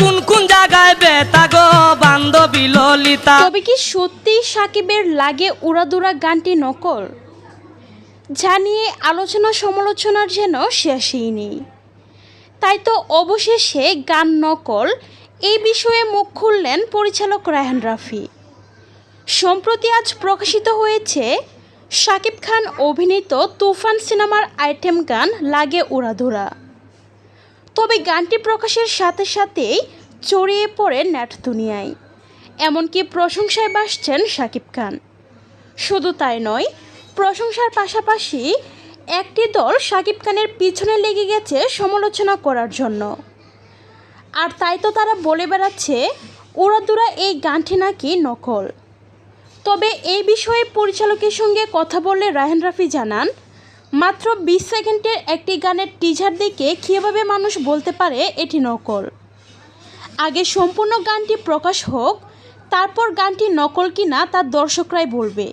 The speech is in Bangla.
কোন কোন জায়গায় বেতা গো বান্ধবী ললিতা? তবে কি সত্যি সাকিবের লাগে উড়াদুরা গানটি নকল? জানিয়ে আলোচনা সমালোচনার যেন শেষই নেই। তাই তো অবশেষে গান নকল, এই বিষয়ে মুখ খুললেন পরিচালক রায়হান রাফি। সম্প্রতি আজ প্রকাশিত হয়েছে, সাকিব খান অভিনীত তুফান সিনেমার আইটেম গান লাগে উড়াধুরা তবে গানটি প্রকাশের সাথে সাথেই ছড়িয়ে পড়ে নেট দুনিয়ায়। এমনকি প্রশংসায় বাসছেন শাকিব খান। শুধু তাই নয়, প্রশংসার পাশাপাশি একটি দল শাকিব খানের পিছনে লেগে গেছে সমালোচনা করার জন্য। আর তাই তো তারা বলে বেড়াচ্ছে, উড়াদুরা এই গানটি নাকি নকল। তবে এই বিষয়ে পরিচালকের সঙ্গে কথা বললে রায়হান রাফি জানান মাত্র বিশ সেকেন্ডের একটি গানের টিজার দেখে কীভাবে মানুষ বলতে পারে এটি নকল। আগে সম্পূর্ণ গানটি প্রকাশ হোক, তারপর গানটি নকল কিনা তা দর্শকরাই বলবে।